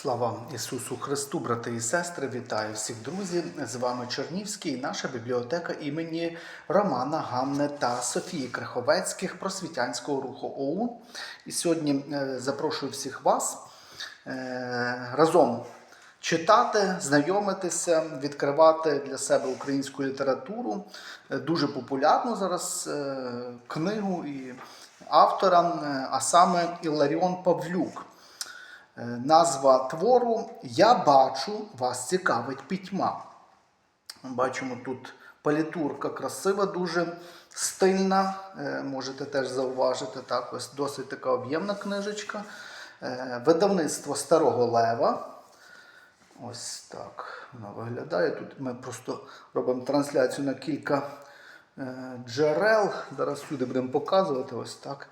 Слава Ісусу Христу, брати і сестри, вітаю всіх друзі! З вами Чернівський наша бібліотека імені Романа Гамне та Софії Криховецьких просвітянського руху ОУН. І сьогодні е, запрошую всіх вас е, разом читати, знайомитися, відкривати для себе українську літературу. Е, Дуже популярну зараз книгу і автора, а саме Іларіон Павлюк. Е, Назва твору Я бачу, вас цікавить пітьма. Бачимо тут палітурка красива, дуже стильна. Е, Можете теж зауважити. Так, ось досить така об'ємна книжечка. Е, Видавництво Старого Лева. Ось так вона виглядає. Тут ми просто робимо трансляцію на кілька джерел. Зараз сюди будемо показувати. Ось так.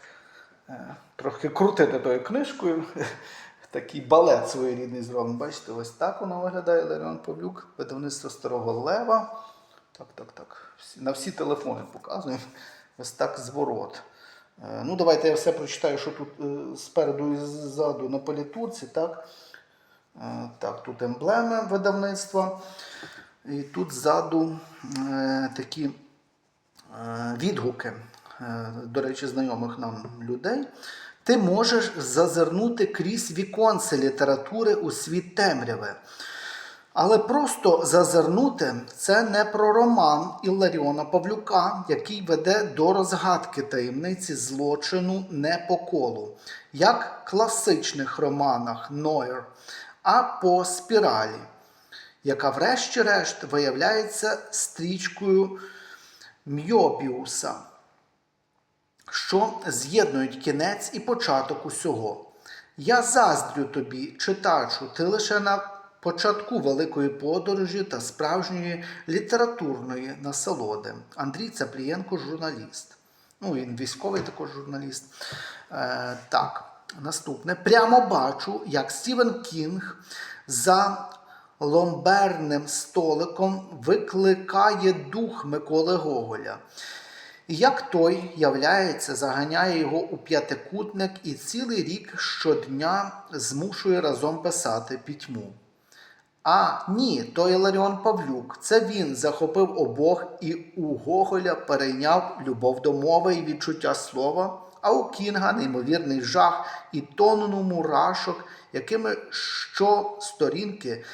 Трохи крутити тою книжкою. Такий балет своєрідний зробимо. Бачите, ось так воно виглядає Ларіон Павлюк, видавництво Старого Лева. Так, так, так. На всі телефони показуємо. Ось так зворот. Е, Ну, давайте я все прочитаю, що тут е, спереду і ззаду на політурці. Так, Е, так тут емблеми видавництва. І тут ззаду такі відгуки, до речі, знайомих нам людей. Ти можеш зазирнути крізь віконце літератури у світ темряви. Але просто зазирнути це не про роман Ілларіона Павлюка, який веде до розгадки таємниці злочину не по колу, як в класичних романах Нойер, а по спіралі, яка врешті-решт виявляється стрічкою Мьобіуса що з'єднують кінець і початок усього. Я заздрю тобі, читачу, ти лише на початку великої подорожі та справжньої літературної насолоди. Андрій Цаплієнко, журналіст. Ну, він військовий також журналіст. Е, так, наступне. Прямо бачу, як Стівен Кінг за ломберним столиком викликає дух Миколи Гоголя. Як той являється, заганяє його у п'ятикутник і цілий рік щодня змушує разом писати пітьму. А ні, то Іларіон Павлюк. Це він захопив обох і у Гоголя перейняв любов до мови і відчуття слова, а у Кінга неймовірний жах і тонну мурашок, якими щосторінки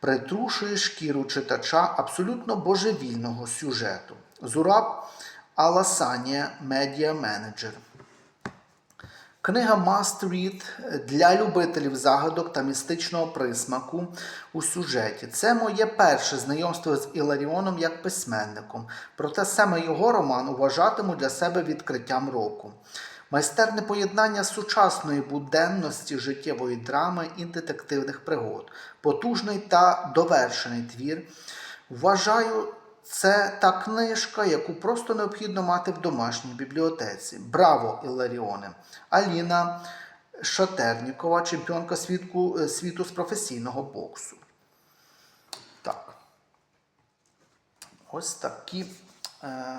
притрушує шкіру читача абсолютно божевільного сюжету. Зураб Аласанія Медіа Менеджер. Книга Must Read для любителів загадок та містичного присмаку у сюжеті. Це моє перше знайомство з Іларіоном як письменником. Проте саме його роман вважатиму для себе відкриттям року. Майстерне поєднання сучасної буденності життєвої драми і детективних пригод, потужний та довершений твір. Вважаю, це та книжка, яку просто необхідно мати в домашній бібліотеці. Браво, Іларіоне! Аліна Шатернікова, чемпіонка світку, е, світу з професійного боксу. Так. Ось такі. Е,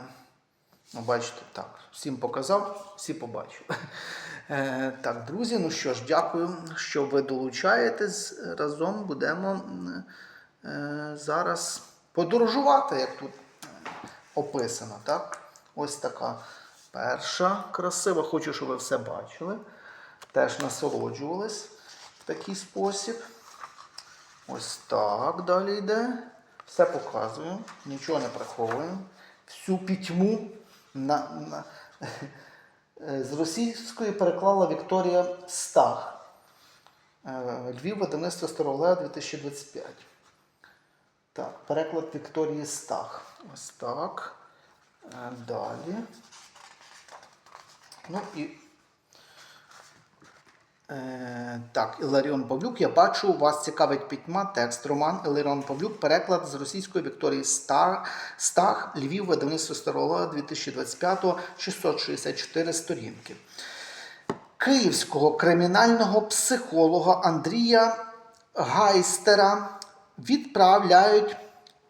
ну, бачите, так. Всім показав, всі побачили. Е, так, друзі, ну що ж, дякую, що ви долучаєтесь. Разом будемо е, зараз подорожувати, як тут е, описано. Так? Ось така перша красива. Хочу, щоб ви все бачили. Теж насолоджувались в такий спосіб. Ось так далі йде. Все показую, нічого не приховуємо. Всю пітьму на, на, е, з російської переклала Вікторія Стах. Е, Львів, видавництво Старолея 2025. Так, переклад Вікторії Стах. Ось так. Е, Далі. Ну і. Е, так, Іларіон Павлюк. Я бачу, вас цікавить пітьма. Текст. Роман Іларіон Павлюк. Переклад з російської Вікторії Стар, Стах. Львів, видавництво Старола 2025, 664 сторінки. Київського кримінального психолога Андрія Гайстера відправляють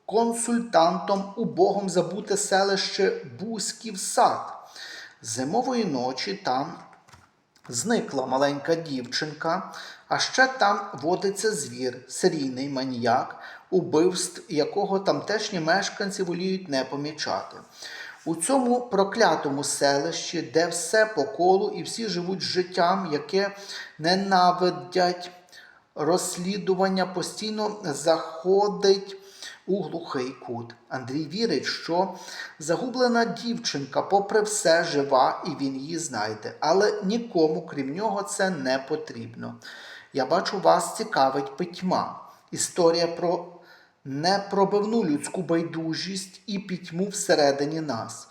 консультантом у богом забуте селище Бузьків сад. Зимової ночі там Зникла маленька дівчинка, а ще там водиться звір, серійний маніяк, убивств якого тамтешні мешканці воліють не помічати. У цьому проклятому селищі, де все по колу і всі живуть життям, яке ненавидять, розслідування постійно заходить у глухий кут. Андрій вірить, що загублена дівчинка, попри все, жива, і він її знайде. Але нікому, крім нього, це не потрібно. Я бачу, вас цікавить пітьма. Історія про непробивну людську байдужість і пітьму всередині нас.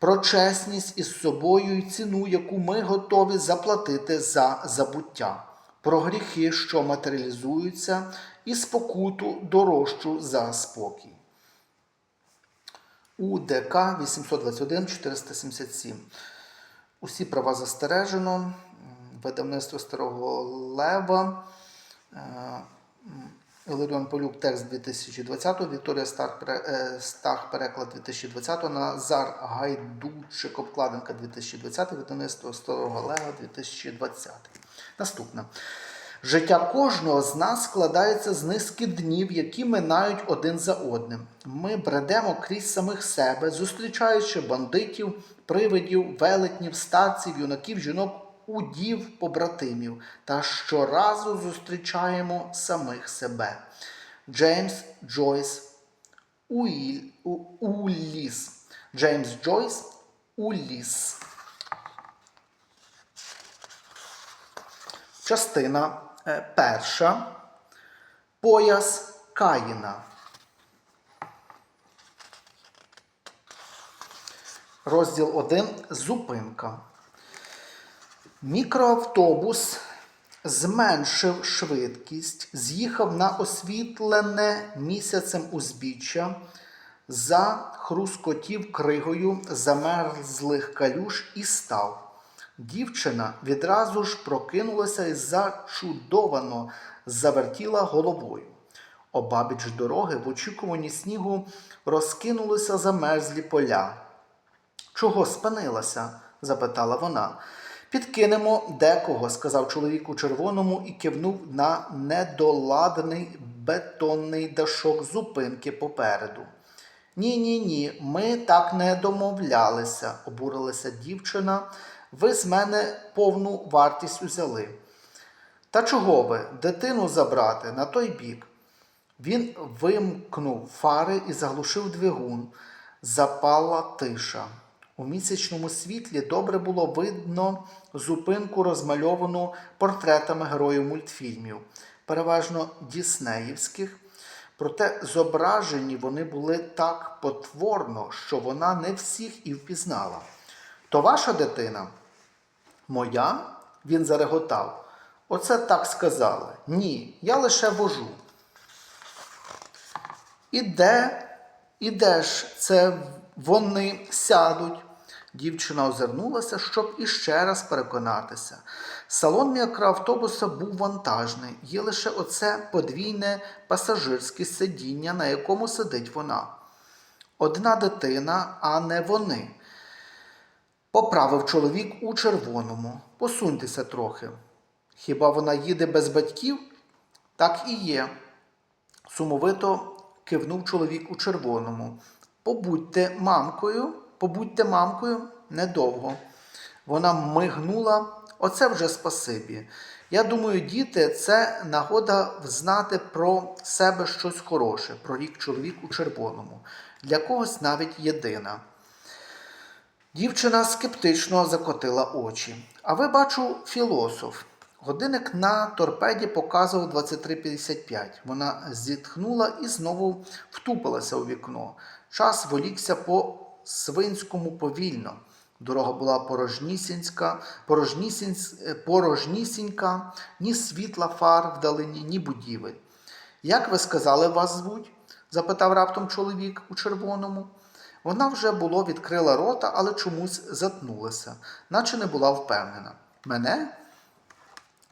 Про чесність із собою і ціну, яку ми готові заплатити за забуття, про гріхи, що матеріалізуються, і спокуту дорожчу за спокій. УДК 821 477. Усі права застережено. Видавництво Старого Лева. Іларіон Полюк, текст 2020, Вікторія е, Стах, переклад 2020, Назар Гайдучик, обкладинка 2020, видавництво Старого Лева 2020. Наступне. Життя кожного з нас складається з низки днів, які минають один за одним. Ми бредемо крізь самих себе, зустрічаючи бандитів, привидів, велетнів, старців, юнаків, жінок, удів, побратимів, та щоразу зустрічаємо самих себе. Джеймс Джойс Уіль, У- Улліс. Джеймс Джойс Улліс. Частина е, перша. Пояс Каїна. Розділ 1. Зупинка. Мікроавтобус зменшив швидкість, з'їхав на освітлене місяцем узбіччя, захрускотів кригою замерзлих калюш і став. Дівчина відразу ж прокинулася і зачудовано завертіла головою. Обабіч дороги в очікуванні снігу розкинулися замерзлі поля. Чого спинилася? запитала вона. Підкинемо декого, сказав чоловік у червоному і кивнув на недоладний бетонний дашок зупинки попереду. Ні, ні, ні, ми так не домовлялися, обурилася дівчина. Ви з мене повну вартість узяли. Та чого ви, дитину забрати на той бік? Він вимкнув фари і заглушив двигун. Запала тиша. У місячному світлі добре було видно зупинку, розмальовану портретами героїв мультфільмів, переважно діснеївських. Проте зображені вони були так потворно, що вона не всіх і впізнала. То ваша дитина? Моя? Він зареготав. Оце так сказали. Ні, я лише вожу. І де, і ж це вони сядуть? Дівчина озирнулася, щоб іще раз переконатися. Салон мікроавтобуса був вантажний, є лише оце подвійне пасажирське сидіння, на якому сидить вона. Одна дитина, а не вони. Поправив чоловік у червоному. Посуньтеся трохи. Хіба вона їде без батьків? Так і є. Сумовито кивнув чоловік у червоному. Побудьте мамкою, побудьте мамкою недовго. Вона мигнула, оце вже спасибі. Я думаю, діти, це нагода взнати про себе щось хороше, прорік чоловік у червоному, для когось навіть єдина. Дівчина скептично закотила очі. А ви бачу, філософ. Годинник на торпеді показував 23.55. Вона зітхнула і знову втупилася у вікно. Час волікся по свинському повільно. Дорога була порожнісінька, порожнісінь- е, порожнісінька, ні світла фар вдалині, ні будівель. Як ви сказали, вас звуть? запитав раптом чоловік у червоному. Вона вже було відкрила рота, але чомусь затнулася, наче не була впевнена. Мене?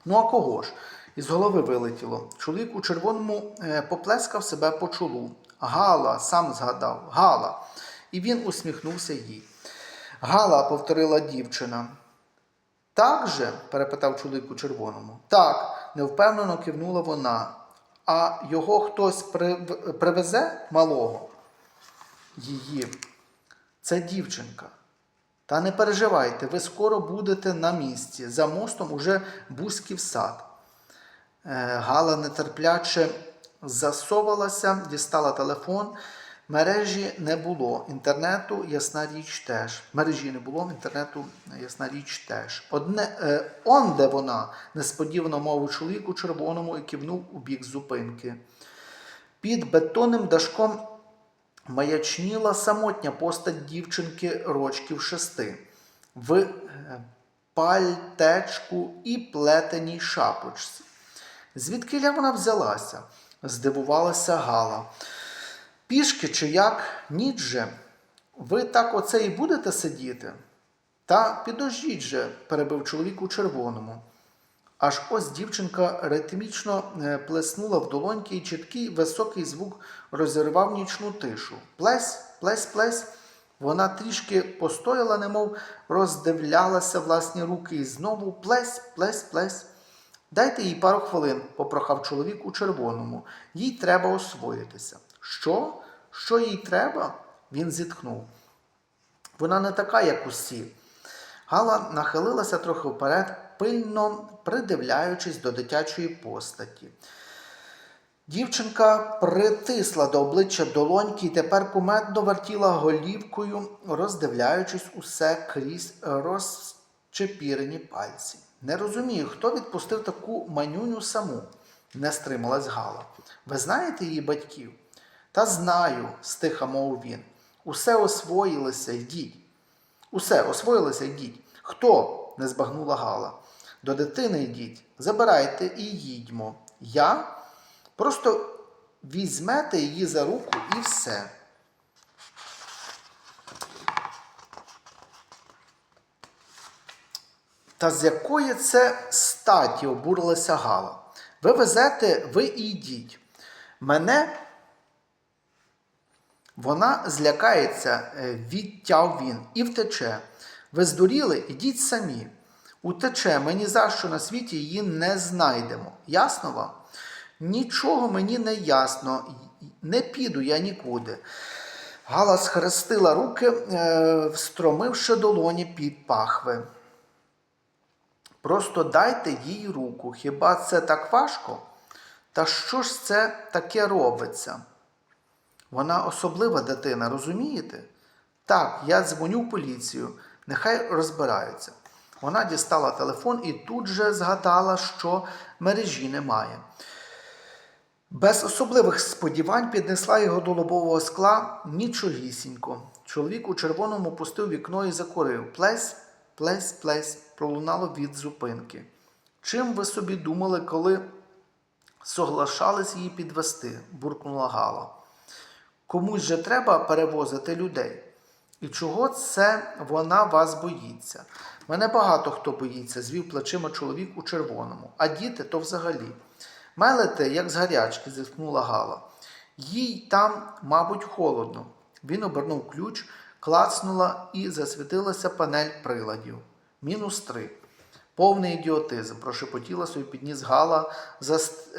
Ну а кого ж? Із голови вилетіло. Чоловік у червоному е, поплескав себе по чолу. Гала, сам згадав, Гала. І він усміхнувся їй. Гала, повторила дівчина. Так же? перепитав чоловік у червоному. Так, невпевнено кивнула вона. А його хтось прив- привезе малого? Її. Це дівчинка. Та не переживайте, ви скоро будете на місці. За мостом уже Бузьків сад. Е, Гала нетерпляче засовалася, дістала телефон. Мережі не було. Інтернету, ясна річ теж. Мережі не було, інтернету, ясна річ теж. Одне, е, он де вона, несподівано мовив чоловік у червоному і кивнув у бік зупинки. Під бетонним дашком маячніла самотня постать дівчинки рочків шести в е, пальтечку і плетеній шапочці. Звідки вона взялася? здивувалася Гала. Пішки чи як? Ніч же. Ви так оце і будете сидіти? Та підождіть же, перебив чоловік у червоному. Аж ось дівчинка ритмічно е, плеснула в долоньки, і чіткий високий звук розірвав нічну тишу. Плесь, плесь, плесь. Вона трішки постояла, немов роздивлялася власні руки, і знову плесь, плесь, плесь. Дайте їй пару хвилин, попрохав чоловік у червоному. Їй треба освоїтися. Що? Що їй треба? Він зітхнув. Вона не така, як усі. Гала нахилилася трохи вперед, пильно придивляючись до дитячої постаті. Дівчинка притисла до обличчя долоньки і тепер кумедно вертіла голівкою, роздивляючись усе крізь розчепірені пальці. Не розумію, хто відпустив таку манюню саму, не стрималась Гала. Ви знаєте її батьків? Та знаю, стиха мовив він. Усе освоїлося, йдіть. Усе, освоїлося, йдіть. Хто? не збагнула Гала. До дитини йдіть, забирайте і їдьмо. Я? Просто візьмете її за руку і все. Та з якої це статі обурилася Гала? Ви везете, ви і йдіть. Мене вона злякається, е, відтяв він, і втече. Ви здуріли, ідіть самі. Утече, ми ні за що на світі її не знайдемо. Ясно вам? Нічого мені не ясно, не піду я нікуди. Гала схрестила руки, е, встромивши долоні під пахви. Просто дайте їй руку. Хіба це так важко? Та що ж це таке робиться? Вона особлива дитина, розумієте? Так, я дзвоню в поліцію, нехай розбираються. Вона дістала телефон і тут же згадала, що мережі немає. Без особливих сподівань піднесла його до лобового скла нічогісінько. Чоловік у червоному пустив вікно і закурив. Плесь, плесь, плесь, пролунало від зупинки. Чим ви собі думали, коли соглашались її підвести? буркнула Гала. Комусь же треба перевозити людей. І чого це вона вас боїться? Мене багато хто боїться, звів плечима чоловік у червоному, а діти то взагалі. Мелете, як з гарячки, зітхнула Гала. Їй там, мабуть, холодно. Він обернув ключ, клацнула і засвітилася панель приладів. Мінус три. Повний ідіотизм, прошепотіла собі підніс Гала,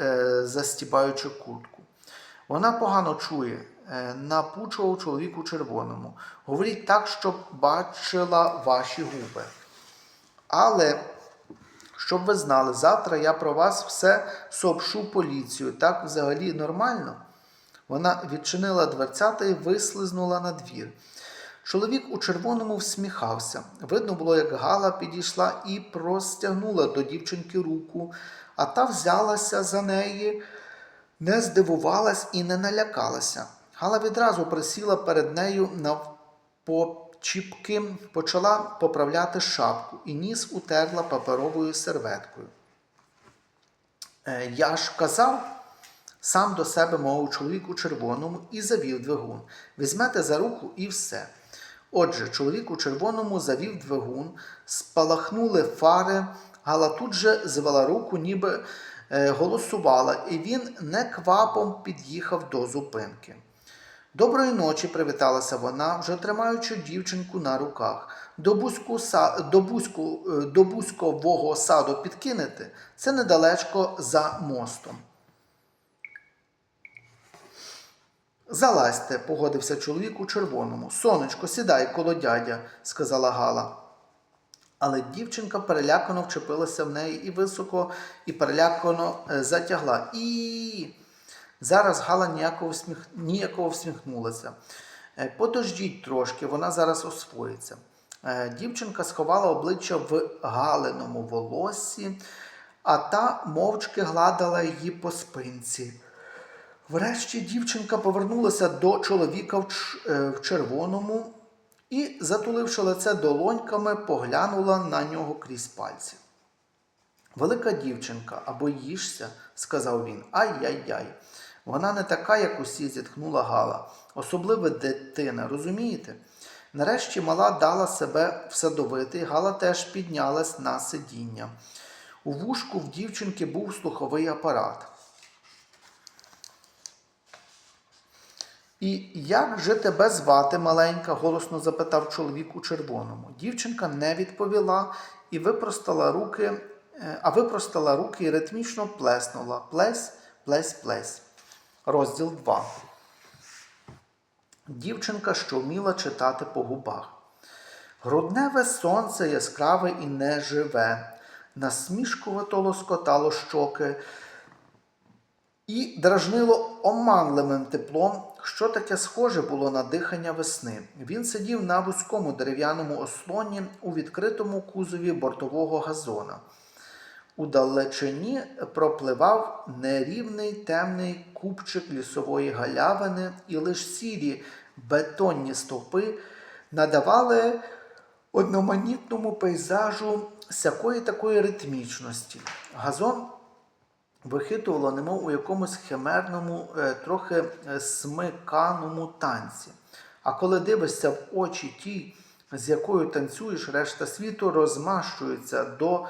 е, застібаючи куртку. Вона погано чує, напучував чоловік у червоному. Говоріть так, щоб бачила ваші губи. Але, щоб ви знали, завтра я про вас все сообщу поліцію. Так взагалі нормально. Вона відчинила дверцята і вислизнула на двір. Чоловік у червоному всміхався. Видно було, як Гала підійшла і простягнула до дівчинки руку, а та взялася за неї, не здивувалась і не налякалася. Гала відразу присіла перед нею навпочіпки, почала поправляти шапку і ніс утерла паперовою серветкою. Е, Я ж казав, сам до себе мовив чоловік у червоному і завів двигун. Візьмете за руку і все. Отже, чоловік у червоному завів двигун, спалахнули фари, Гала тут же звела руку, ніби е, голосувала, і він неквапом під'їхав до зупинки. Доброї ночі, привіталася вона, вже тримаючи дівчинку на руках. до, бузьку, до, бузьку, е, до бузькового саду підкинете, це недалечко за мостом. Залазьте, погодився чоловік у червоному. Сонечко, сідай коло дядя, сказала Гала. Але дівчинка перелякано вчепилася в неї і високо, і перелякано е, затягла. І зараз Гала ніяково всміхнулася. Е, Подождіть трошки, вона зараз освоїться. Е, Дівчинка сховала обличчя в галеному волоссі, а та мовчки гладила її по спинці. Врешті дівчинка повернулася до чоловіка в, е, в червоному і, затуливши лице долоньками, поглянула на нього крізь пальці. Велика дівчинка, або їжся, сказав він. Ай-яй-яй. Вона не така, як усі, зітхнула Гала. Особливо дитина, розумієте? Нарешті мала дала себе всадовити, Гала теж піднялась на сидіння. У вушку в дівчинки був слуховий апарат. І як же тебе звати, маленька? голосно запитав чоловік у червоному. Дівчинка не відповіла і випростала руки, е, а випростала руки і ритмічно плеснула. Плесь, плесь, плесь. Розділ 2. Дівчинка, що вміла читати по губах. Грудневе сонце яскраве і неживе, насмішкувато лоскотало щоки, і дражнило оманливим теплом, що таке схоже було на дихання весни. Він сидів на вузькому дерев'яному ослоні у відкритому кузові бортового газона. У далечині пропливав нерівний темний купчик лісової галявини, і лише сірі бетонні стовпи надавали одноманітному пейзажу сякої такої ритмічності. Газон вихитувало, немов у якомусь химерному, е, трохи е, смиканому танці. А коли дивишся в очі ті, з якою танцюєш, решта світу розмащується до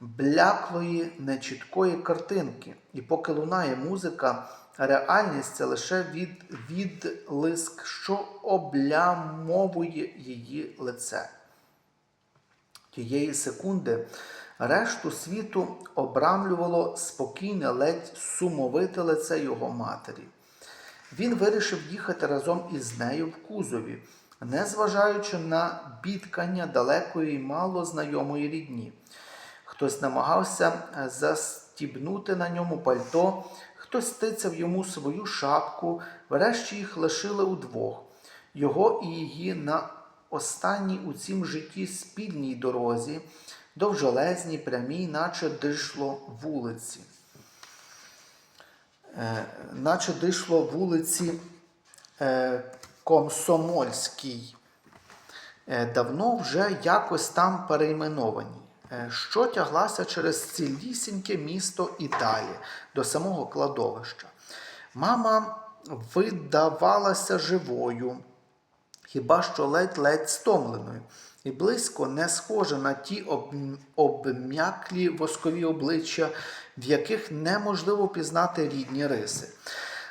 бляклої, нечіткої картинки. І поки лунає музика, реальність це лише від, відлиск, що облямовує її лице. Тієї секунди решту світу обрамлювало спокійне, ледь сумовите лице його матері. Він вирішив їхати разом із нею в кузові, незважаючи на бідкання далекої й мало знайомої рідні. Хтось намагався е, застібнути на ньому пальто, хтось тицяв йому свою шапку, врешті їх лишили удвох. Його і її на останній у цім житті спільній дорозі, довжелезній, прямій, наче дишло вулиці. Е, наче дишло вулиці е, Комсомольській. Е, давно вже якось там перейменовані, що тяглася через цілісіньке місто і далі, до самого кладовища. Мама видавалася живою, хіба що ледь-ледь стомленою, і близько не схожа на ті об- обм'яклі воскові обличчя, в яких неможливо пізнати рідні риси.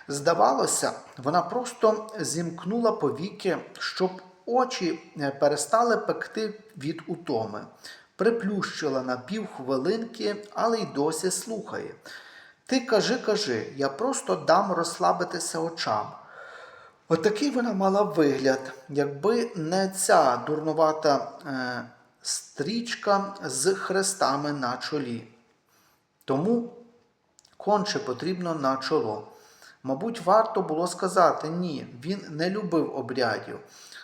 Здавалося, вона просто зімкнула повіки, щоб очі е, перестали пекти від утоми. Приплющила на півхвилинки, але й досі слухає. Ти кажи, кажи, я просто дам розслабитися очам. Отакий вона мала вигляд, якби не ця дурнувата е, стрічка з хрестами на чолі. Тому конче потрібно на чоло. Мабуть, варто було сказати ні, він не любив обрядів,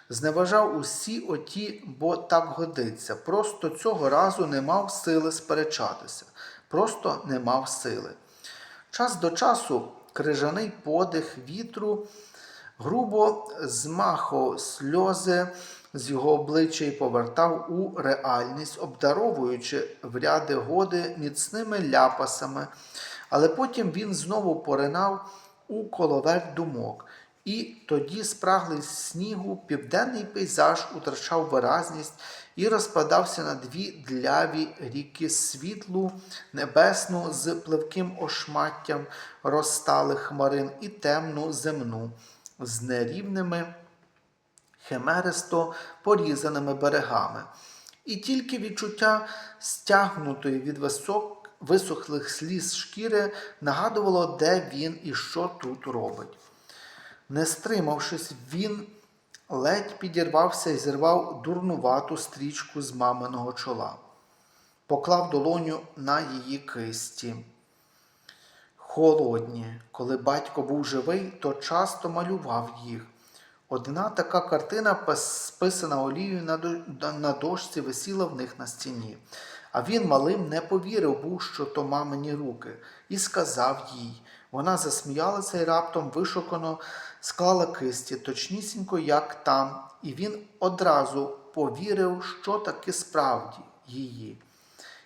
зневажав усі оті, бо так годиться. Просто цього разу не мав сили сперечатися, просто не мав сили. Час до часу крижаний подих вітру грубо змахав сльози з його обличчя і повертав у реальність, обдаровуючи в ряди годи міцними ляпасами, але потім він знову поринав у коловер думок. І тоді спраглий снігу південний пейзаж утрачав виразність і розпадався на дві дляві ріки світлу, небесну з пливким ошматтям розсталих хмарин і темну земну з нерівними химеристо порізаними берегами. І тільки відчуття стягнутої від висок, висохлих сліз шкіри нагадувало, де він і що тут робить. Не стримавшись, він ледь підірвався і зірвав дурнувату стрічку з маминого чола, поклав долоню на її кисті. Холодні, коли батько був живий, то часто малював їх. Одна така картина, списана олією на, до- на- на дошці, висіла в них на стіні. А він малим не повірив був, що то мамині руки, і сказав їй. Вона засміялася і раптом вишукано склала кисті, точнісінько, як там, і він одразу повірив, що таки справді її,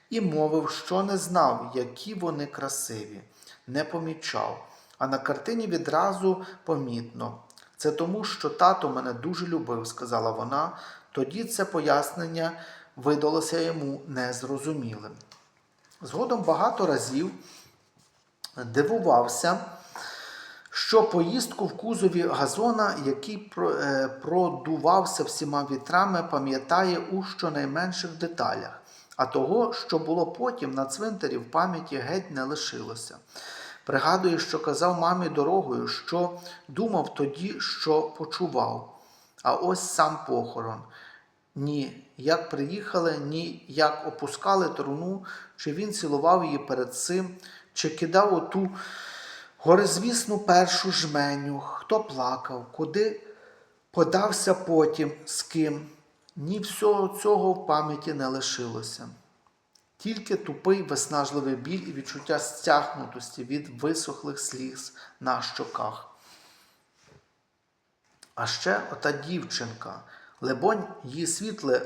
і мовив, що не знав, які вони красиві, не помічав. А на картині відразу помітно. Це тому, що тато мене дуже любив, сказала вона. Тоді це пояснення видалося йому незрозумілим. Згодом багато разів дивувався, що поїздку в кузові газона, який е, продувався всіма вітрами, пам'ятає у щонайменших деталях, а того, що було потім на цвинтарі в пам'яті геть не лишилося. Пригадує, що казав мамі дорогою, що думав тоді, що почував. А ось сам похорон. Ні, як приїхали, ні як опускали труну, чи він цілував її перед цим, чи кидав оту горизвісну першу жменю, хто плакав, куди подався потім, з ким. Ні всього цього в пам'яті не лишилося. Тільки тупий виснажливий біль і відчуття стягнутості від висохлих сліз на щоках. А ще ота дівчинка, лебонь, її світле,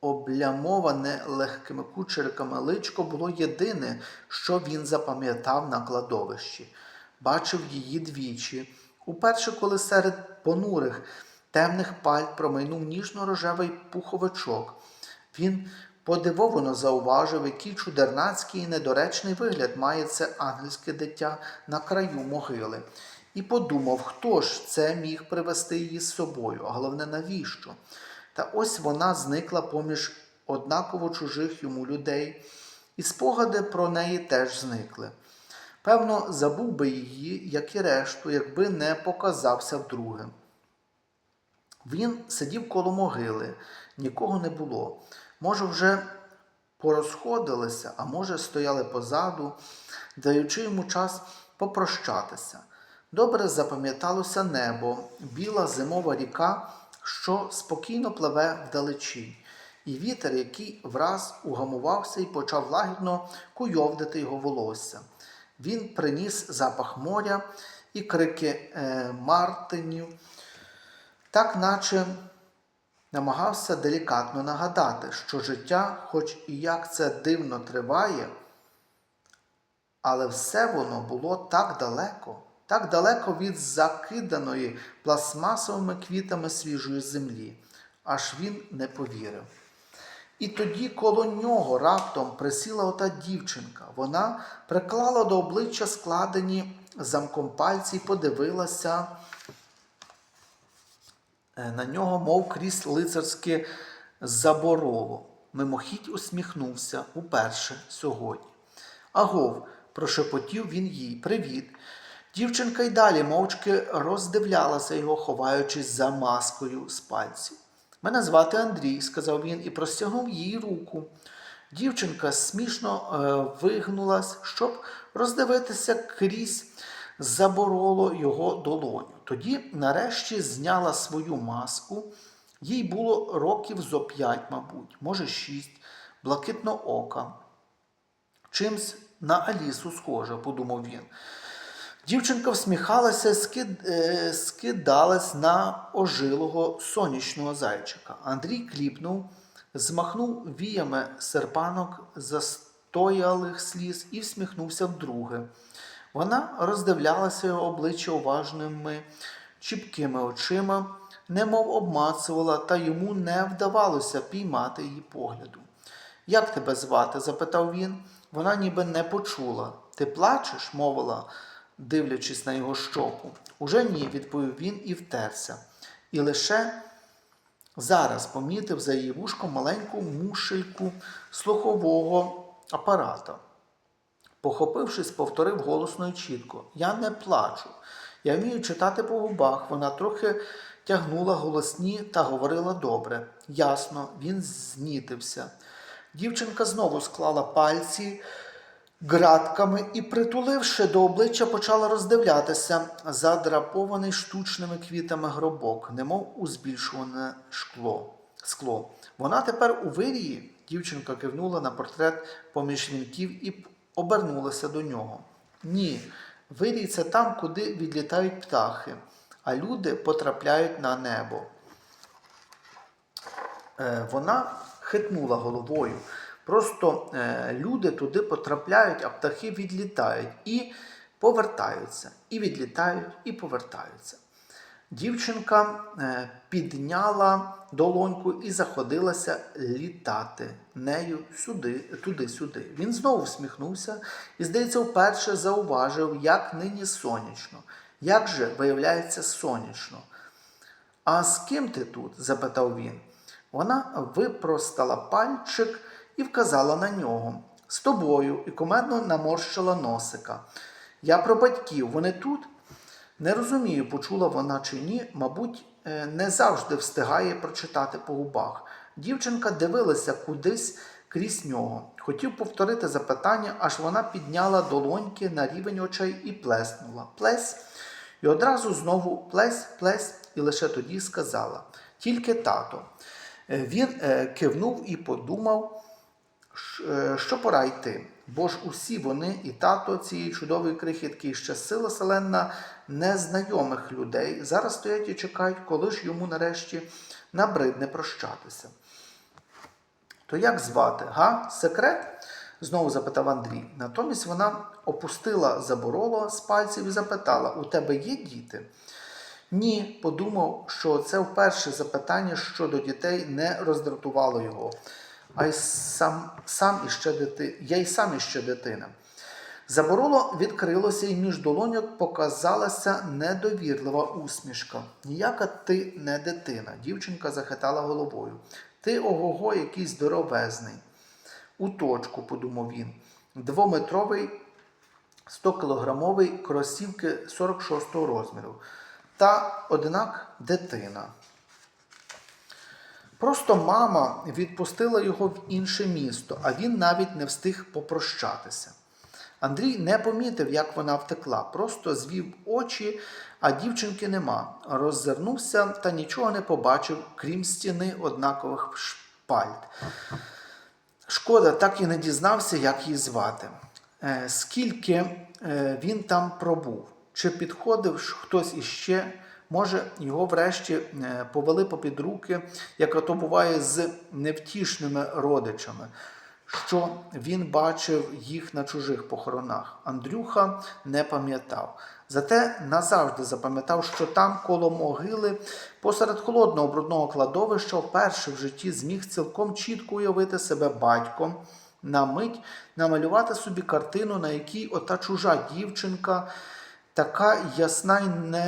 облямоване легкими кучериками личко було єдине, що він запам'ятав на кладовищі. Бачив її двічі. Уперше, коли серед понурих темних пальт промайнув ніжно-рожевий пуховичок. Він подивовано зауважив, який чудернацький і недоречний вигляд має це ангельське дитя на краю могили. І подумав, хто ж це міг привезти її з собою, а головне, навіщо? Та ось вона зникла поміж однаково чужих йому людей, і спогади про неї теж зникли. Певно, забув би її, як і решту, якби не показався вдруге. Він сидів коло могили, нікого не було. Може, вже порозходилися, а може, стояли позаду, даючи йому час попрощатися. Добре запам'яталося небо, біла зимова ріка, що спокійно пливе вдалечі, і вітер, який враз угамувався і почав лагідно куйовдити його волосся. Він приніс запах моря і крики е, мартинів, так наче намагався делікатно нагадати, що життя, хоч і як це дивно триває, але все воно було так далеко, так далеко від закиданої пластмасовими квітами свіжої землі, аж він не повірив. І тоді коло нього раптом присіла ота дівчинка. Вона приклала до обличчя складені замком пальці і подивилася е, на нього, мов крізь лицарське забороло. Мимохідь усміхнувся уперше сьогодні. Агов, прошепотів він їй. Привіт. Дівчинка й далі мовчки роздивлялася його, ховаючись за маскою з пальців. Мене звати Андрій, сказав він і простягнув їй руку. Дівчинка смішно е, вигнулась, щоб роздивитися крізь забороло його долоню. Тоді, нарешті, зняла свою маску. Їй було років зо п'ять, мабуть, може шість, блакитно ока. Чимсь на Алісу схожа, подумав він. Дівчинка всміхалася, е, скидалась на ожилого сонячного зайчика. Андрій кліпнув, змахнув віями серпанок застоялих сліз і всміхнувся вдруге. Вона роздивлялася його обличчя уважними, чіпкими очима, немов обмацувала, та йому не вдавалося піймати її погляду. Як тебе звати? запитав він. Вона ніби не почула. Ти плачеш? мовила, дивлячись на його щоку. Уже ні, відповів він і втерся. І лише зараз помітив за її вушком маленьку мушельку слухового апарата. Похопившись, повторив голосно і чітко: Я не плачу. Я вмію читати по губах. Вона трохи тягнула голосні та говорила добре. Ясно, він знітився. Дівчинка знову склала пальці ґратками і, притуливши до обличчя, почала роздивлятися задрапований штучними квітами гробок, немов у збільшуване шкло. скло. Вона тепер у вирії, дівчинка кивнула на портрет поміж вінків і обернулася до нього. Ні, вирій це там, куди відлітають птахи, а люди потрапляють на небо. Е, вона хитнула головою. Просто е, люди туди потрапляють, а птахи відлітають і повертаються, і відлітають, і повертаються. Дівчинка е, підняла долоньку і заходилася літати нею сюди, туди-сюди. Він знову всміхнувся і, здається, вперше зауважив, як нині сонячно. Як же виявляється сонячно? А з ким ти тут? запитав він. Вона випростала пальчик і вказала на нього. З тобою і комедно наморщила носика. Я про батьків, вони тут? Не розумію, почула вона чи ні, мабуть, е, не завжди встигає прочитати по губах. Дівчинка дивилася кудись крізь нього. Хотів повторити запитання, аж вона підняла долоньки на рівень очей і плеснула. Плесь. І одразу знову плесь, плесь, і лише тоді сказала: тільки тато. Е, Він е, кивнув і подумав, що пора йти, бо ж усі вони і тато цієї чудової крихітки, і ще сила селена незнайомих людей зараз стоять і чекають, коли ж йому нарешті набридне прощатися. То як звати? Га? Секрет? знову запитав Андрій. Натомість вона опустила забороло з пальців і запитала: У тебе є діти? Ні, подумав, що це вперше запитання щодо дітей не роздратувало його. А й сам, сам іще дити... я й сам іще дитина. Забороло відкрилося, і між долоньок показалася недовірлива усмішка. Ніяка ти не дитина. Дівчинка захитала головою. Ти ого-го, якийсь здоровезний. У точку, подумав він. Двометровий 100-кілограмовий кросівки 46-го розміру. Та, однак, дитина. Просто мама відпустила його в інше місто, а він навіть не встиг попрощатися. Андрій не помітив, як вона втекла, просто звів очі, а дівчинки нема. Роззирнувся та нічого не побачив, крім стіни однакових шпальт. Шкода, так і не дізнався, як її звати. Е, скільки е, він там пробув? Чи підходив хтось іще? Може, його врешті е, повели попід руки, як то буває з невтішними родичами, що він бачив їх на чужих похоронах. Андрюха не пам'ятав. Зате назавжди запам'ятав, що там, коло могили, посеред холодного брудного кладовища, вперше в житті зміг цілком чітко уявити себе батьком, на мить намалювати собі картину, на якій ота чужа дівчинка, така ясна й не